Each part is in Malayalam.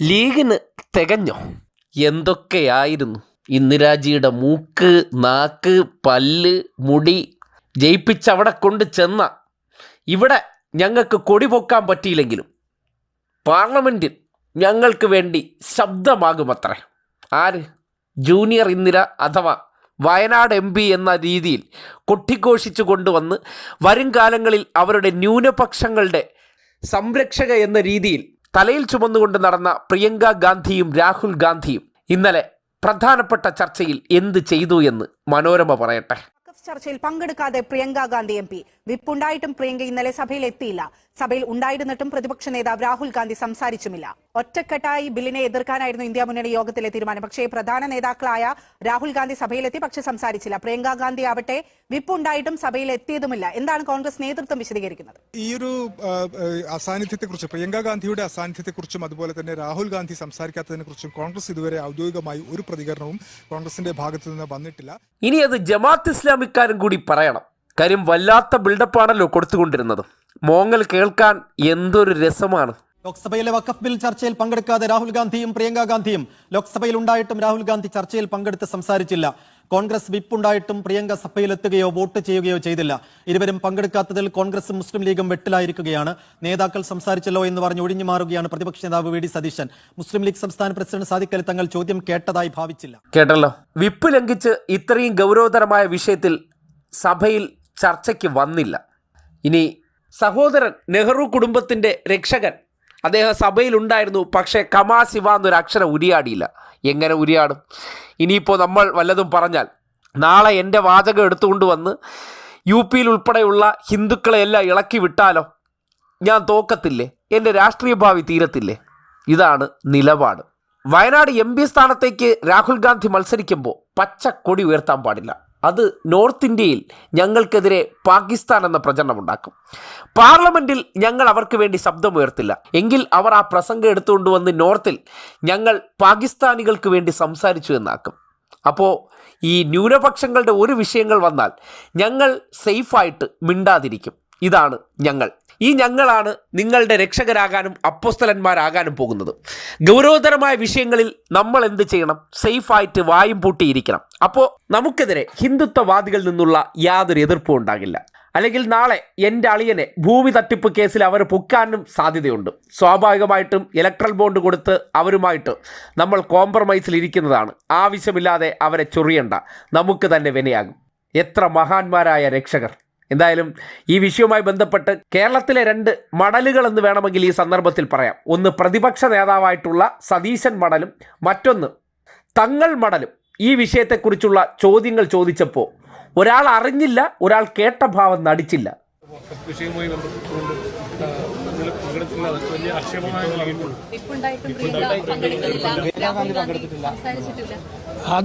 ലീഗിന് തികഞ്ഞോ? എന്തൊക്കെയായിരുന്നു? ഇന്ദിരാജിയുടെ മൂക്ക് നാക്ക് പല്ല് മുടി ജയിപ്പിച്ചവിടെ കൊണ്ട് ചെന്ന ഇവിടെ ഞങ്ങൾക്ക് കൊടി പൊക്കാൻ പറ്റിയില്ലെങ്കിലും പാർലമെന്റിൽ ഞങ്ങൾക്ക് വേണ്ടി ശബ്ദമാകുമത്രേ. ആര്? ജൂനിയർ ഇന്ദിര അഥവാ വയനാട് എം പി എന്ന രീതിയിൽ കൊട്ടിഘോഷിച്ചു കൊണ്ടുവന്ന് വരും കാലങ്ങളിൽ അവരുടെ ന്യൂനപക്ഷങ്ങളുടെ സംരക്ഷക എന്ന രീതിയിൽ തലയിൽ ചുമന്നുകൊണ്ട് നടന്ന പ്രിയങ്ക ഗാന്ധിയും രാഹുൽ ഗാന്ധിയും ഇന്നലെ പ്രധാനപ്പെട്ട ചർച്ചയിൽ എന്ത് ചെയ്തു എന്ന് മനോരമ പറയട്ടെ. ചർച്ചയിൽ പങ്കെടുക്കാതെ പ്രിയങ്ക ഗാന്ധി എം പി. വിപ്പുണ്ടായിട്ടും പ്രിയങ്ക ഇന്നലെ സഭയിൽ എത്തിയില്ല. സഭയിൽ ഉണ്ടായിരുന്നിട്ടും പ്രതിപക്ഷ നേതാവ് രാഹുൽ ഗാന്ധി സംസാരിച്ചുമില്ല. ഒറ്റക്കെട്ടായി ബില്ലിനെ എതിർക്കാനായിരുന്നു ഇന്ത്യ മുന്നണി യോഗത്തിലെ തീരുമാനം. പക്ഷേ പ്രധാന നേതാക്കളായ രാഹുൽ ഗാന്ധി സഭയിലെത്തി പക്ഷെ സംസാരിച്ചില്ല. പ്രിയങ്ക ഗാന്ധി ആവട്ടെ വിപ്പുണ്ടായിട്ടും സഭയിൽ എത്തിയതുമില്ല. എന്താണ് കോൺഗ്രസ് നേതൃത്വം വിശദീകരിക്കുന്നത്? ഈ ഒരു അസാന്നിധ്യത്തെക്കുറിച്ച് പ്രിയങ്ക ഗാന്ധിയുടെ അസാന്നിധ്യത്തെക്കുറിച്ചും അതുപോലെ തന്നെ രാഹുൽ ഗാന്ധി സംസാരിക്കാത്തതിനെ കുറിച്ചും കോൺഗ്രസ് ഇതുവരെ ഔദ്യോഗികമായി ഒരു പ്രതികരണവും കോൺഗ്രസിന്റെ ഭാഗത്തു നിന്ന് വന്നിട്ടില്ല. ഇനി അത് ജമാഅത്ത് ഇസ്ലാമിക്കാരും കൂടി പറയണം. കാര്യം വല്ലാത്ത ബിൽഡപ്പാണല്ലോ കൊടുത്തുകൊണ്ടിരുന്നത്. മോങ്ങൽ കേൾക്കാൻ എന്തൊരു രസമാണ്. ലോക്സഭയിലെ വക്കഫ് ബിൽ ചർച്ചയിൽ പങ്കെടുക്കാതെ രാഹുൽ ഗാന്ധിയും പ്രിയങ്ക ഗാന്ധിയും. ലോക്സഭയിൽ ഉണ്ടായിട്ടും രാഹുൽ ഗാന്ധി ചർച്ചയിൽ പങ്കെടുത്ത് സംസാരിച്ചില്ല. കോൺഗ്രസ് വിപ്പ് ഉണ്ടായിട്ടും പ്രിയങ്ക സഭയിലെത്തുകയോ വോട്ട് ചെയ്യുകയോ ചെയ്തില്ല. ഇരുവരും പങ്കെടുക്കാത്തതിൽ കോൺഗ്രസും മുസ്ലിം ലീഗും വെട്ടിലായിരിക്കുകയാണ്. നേതാക്കൾ സംസാരിച്ചല്ലോ എന്ന് പറഞ്ഞ് ഒഴിഞ്ഞു മാറുകയാണ് പ്രതിപക്ഷ നേതാവ് വി ഡി സതീശൻ. മുസ്ലിം ലീഗ് സംസ്ഥാന പ്രസിഡന്റ് സാദിഖ് അലി തങ്ങൾ ചോദ്യം കേട്ടതായി ഭാവിച്ചില്ല. കേട്ടല്ലോ. വിപ്പ് ലംഘിച്ച് ഇത്രയും ഗൗരവതരമായ വിഷയത്തിൽ സഭയിൽ ചർച്ചയ്ക്ക് വന്നില്ല. ഇനി സഹോദരൻ നെഹ്റു കുടുംബത്തിന്റെ രക്ഷകൻ അദ്ദേഹം സഭയിലുണ്ടായിരുന്നു പക്ഷേ കമാ ശിവ എന്നൊരു അക്ഷരം ഉരിയാടിയില്ല. എങ്ങനെ ഉരിയാടും? ഇനിയിപ്പോൾ നമ്മൾ വല്ലതും പറഞ്ഞാൽ നാളെ എന്റെ വാചകം എടുത്തുകൊണ്ട് വന്ന് യു പിയിൽ ഉൾപ്പെടെയുള്ള ഹിന്ദുക്കളെയെല്ലാം ഇളക്കി വിട്ടാലോ? ഞാൻ തോക്കത്തില്ലേ? എന്റെ രാഷ്ട്രീയ ഭാവി തീരത്തില്ലേ? ഇതാണ് നിലപാട്. വയനാട് എം പി സ്ഥാനത്തേക്ക് രാഹുൽ ഗാന്ധി മത്സരിക്കുമ്പോൾ പച്ച കൊടി ഉയർത്താൻ പാടില്ല. അത് നോർത്ത് ഇന്ത്യയിൽ ഞങ്ങൾക്കെതിരെ പാകിസ്ഥാൻ എന്ന പ്രചരണം ഉണ്ടാക്കും പാർലമെന്റിൽ ഞങ്ങൾ അവർക്ക് വേണ്ടി ശബ്ദമുയർത്തില്ല. എങ്കിൽ അവർ ആ പ്രസംഗം എടുത്തുകൊണ്ട് വന്ന് നോർത്തിൽ ഞങ്ങൾ പാകിസ്ഥാനികൾക്ക് വേണ്ടി സംസാരിച്ചു എന്നാക്കും. അപ്പോൾ ഈ ന്യൂനപക്ഷങ്ങളുടെ ഒരു വിഷയങ്ങൾ വന്നാൽ ഞങ്ങൾ സേഫായിട്ട് മിണ്ടാതിരിക്കും. ഇതാണ് ഞങ്ങൾ. ഈ ഞങ്ങളാണ് നിങ്ങളുടെ രക്ഷകരാകാനും അപ്പോസ്തലന്മാരാകാനും പോകുന്നത്. ഗൗരവതരമായ വിഷയങ്ങളിൽ നമ്മൾ എന്ത് ചെയ്യണം? സേഫായിട്ട് വായും പൂട്ടിയിരിക്കണം. അപ്പോൾ നമുക്കെതിരെ ഹിന്ദുത്വവാദികളിൽ നിന്നുള്ള യാതൊരു എതിർപ്പും ഉണ്ടാകില്ല. അല്ലെങ്കിൽ നാളെ എന്റെ അളിയനെ ഭൂമി തട്ടിപ്പ് കേസിൽ അവർ പൊക്കാനും സാധ്യതയുണ്ട്. സ്വാഭാവികമായിട്ടും ഇലക്ട്രൽ ബോണ്ട് കൊടുത്ത് അവരുമായിട്ട് നമ്മൾ കോംപ്രമൈസിൽ ഇരിക്കുന്നതാണ്. ആവശ്യമില്ലാതെ അവരെ ചൊറിയണ്ട. നമുക്ക് തന്നെ വിനയാകും. എത്ര മഹാന്മാരായ രക്ഷകർ. എന്തായാലും ഈ വിഷയവുമായി ബന്ധപ്പെട്ട് കേരളത്തിലെ രണ്ട് മടലുകൾ എന്ന് വേണമെങ്കിൽ ഈ സന്ദർഭത്തിൽ പറയാം. ഒന്ന് പ്രതിപക്ഷ നേതാവായിട്ടുള്ള സതീശൻ മടലും മറ്റൊന്ന് തങ്ങൾ മടലും. ഈ വിഷയത്തെക്കുറിച്ചുള്ള ചോദ്യങ്ങൾ ചോദിച്ചപ്പോൾ ഒരാൾ അറിഞ്ഞില്ല ഒരാൾ കേട്ട ഭാവം നടിച്ചില്ല. വിഷയവുമായി ബന്ധപ്പെട്ടുകൊണ്ട് ആ,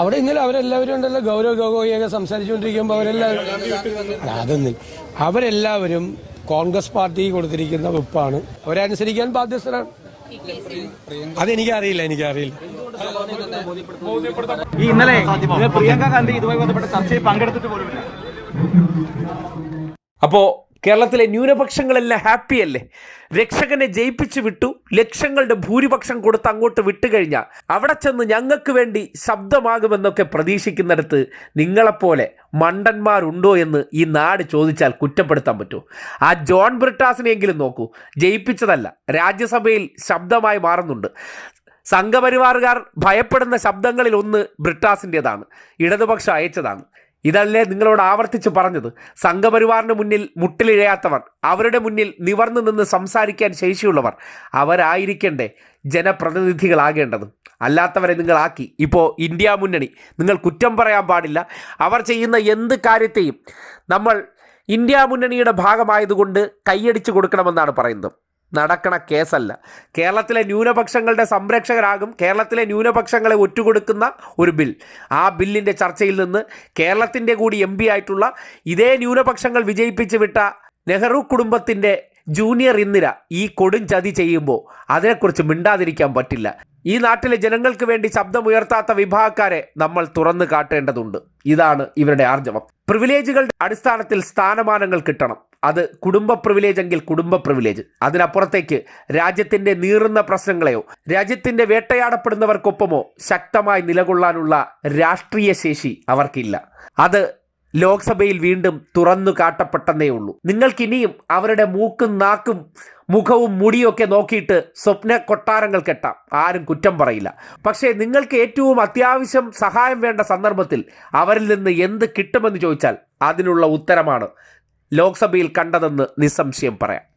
അവിടെ ഇന്നലെ അവരെല്ലാവരും ഉണ്ടല്ലോ ഗൗരവ് ഗൊഗോയിയൊക്കെ സംസാരിച്ചുകൊണ്ടിരിക്കുമ്പോൾ അവരെല്ലാവരും. അതൊന്നും അവരെല്ലാവരും കോൺഗ്രസ് പാർട്ടി കൊടുത്തിരിക്കുന്ന വെപ്പാണ് അവരനുസരിക്കാൻ ബാധ്യസ്ഥരാണ്. അതെനിക്കറിയില്ല എനിക്കറിയില്ല. ഈ ഇന്നലെ ഇന്നലെ പ്രിയങ്ക ഗാന്ധി ഇതുമായി ബന്ധപ്പെട്ട ചർച്ചയിൽ പങ്കെടുത്തിട്ട് പോലുമില്ല അപ്പോൾ കേരളത്തിലെ ന്യൂനപക്ഷങ്ങളെല്ലാം ഹാപ്പിയല്ലേ? രക്ഷകനെ ജയിപ്പിച്ചു വിട്ടു ലക്ഷങ്ങളുടെ ഭൂരിപക്ഷം കൊടുത്ത് അങ്ങോട്ട് വിട്ടുകഴിഞ്ഞാൽ അവിടെ ചെന്ന് ഞങ്ങൾക്ക് വേണ്ടി ശബ്ദമാകുമെന്നൊക്കെ പ്രതീക്ഷിക്കുന്നിടത്ത് നിങ്ങളെപ്പോലെ മണ്ടന്മാരുണ്ടോ എന്ന് ഈ നാട് ചോദിച്ചാൽ കുറ്റപ്പെടുത്താൻ പറ്റുമോ ആ ജോൺ ബ്രിട്ടാസിനെങ്കിലും നോക്കൂ. ജയിപ്പിച്ചതല്ല രാജ്യസഭയിൽ ശബ്ദമായി മാറുന്നുണ്ട്. സംഘപരിവാറുകാർ ഭയപ്പെടുന്ന ശബ്ദങ്ങളിൽ ഒന്ന് ബ്രിട്ടാസിന്റെതാണ് ഇടതുപക്ഷം അയച്ചതാണ്. ഇതല്ലേ നിങ്ങളോട് ആവർത്തിച്ച് പറഞ്ഞത്? സംഘപരിവാറിന് മുന്നിൽ മുട്ടിലിഴയാത്തവർ അവരുടെ മുന്നിൽ നിവർന്നു നിന്ന് സംസാരിക്കാൻ ശേഷിയുള്ളവർ അവരായിരിക്കണ്ടേ ജനപ്രതിനിധികളാകേണ്ടത്? അല്ലാത്തവരെ നിങ്ങളാക്കി. ഇപ്പോൾ ഇന്ത്യ മുന്നണി നിങ്ങൾ കുറ്റം പറയാൻ പാടില്ല. അവർ ചെയ്യുന്ന എന്ത് കാര്യത്തെയും നമ്മൾ ഇന്ത്യ മുന്നണിയുടെ ഭാഗമായതുകൊണ്ട് കൈയടിച്ചു കൊടുക്കണമെന്നാണ് പറയുന്നത്. നടക്കണ കേസല്ല. കേരളത്തിലെ ന്യൂനപക്ഷങ്ങളുടെ സംരക്ഷകരാകും കേരളത്തിലെ ന്യൂനപക്ഷങ്ങളെ ഒറ്റുകൊടുക്കുന്ന ഒരു ബിൽ. ആ ബില്ലിന്റെ ചർച്ചയിൽ നിന്ന് കേരളത്തിന്റെ കൂടി എം ആയിട്ടുള്ള ഇതേ ന്യൂനപക്ഷങ്ങൾ വിജയിപ്പിച്ച് വിട്ട നെഹ്റു കുടുംബത്തിന്റെ ജൂനിയർ ഇന്ദിര ഈ കൊടും ചതി ചെയ്യുമ്പോൾ അതിനെക്കുറിച്ച് മിണ്ടാതിരിക്കാൻ പറ്റില്ല. ഈ നാട്ടിലെ ജനങ്ങൾക്ക് വേണ്ടി ശബ്ദമുയർത്താത്ത വിഭാഗക്കാരെ നമ്മൾ തുറന്നു കാട്ടേണ്ടതുണ്ട്. ഇതാണ് ഇവരുടെ ആർജവം. പ്രിവിലേജുകളുടെ അടിസ്ഥാനത്തിൽ സ്ഥാനമാനങ്ങൾ കിട്ടണം. അത് കുടുംബ പ്രിവിലേജ് എങ്കിൽ കുടുംബ പ്രിവിലേജ്. അതിനപ്പുറത്തേക്ക് രാജ്യത്തിന്റെ നീറുന്ന പ്രശ്നങ്ങളെയോ രാജ്യത്തിന്റെ വേട്ടയാടപ്പെടുന്നവർക്കൊപ്പമോ ശക്തമായി നിലകൊള്ളാനുള്ള രാഷ്ട്രീയ ശേഷി അവർക്കില്ല. അത് ലോക്സഭയിൽ വീണ്ടും തുറന്നു കാട്ടപ്പെട്ടെന്നേ ഉള്ളൂ. നിങ്ങൾക്കിനിയും അവരുടെ മൂക്കും നാക്കും മുഖവും മുടിയൊക്കെ നോക്കിയിട്ട് സ്വപ്ന കൊട്ടാരങ്ങൾ കെട്ടാം. ആരും കുറ്റം പറയില്ല. പക്ഷേ നിങ്ങൾക്ക് ഏറ്റവും അത്യാവശ്യം സഹായം വേണ്ട സന്ദർഭത്തിൽ അവരിൽ നിന്ന് എന്ത് കിട്ടുമെന്ന് ചോദിച്ചാൽ അതിനുള്ള ഉത്തരമാണ് ലോക്സഭയിൽ കണ്ടതെന്ന് നിസ്സംശയം പറയാം.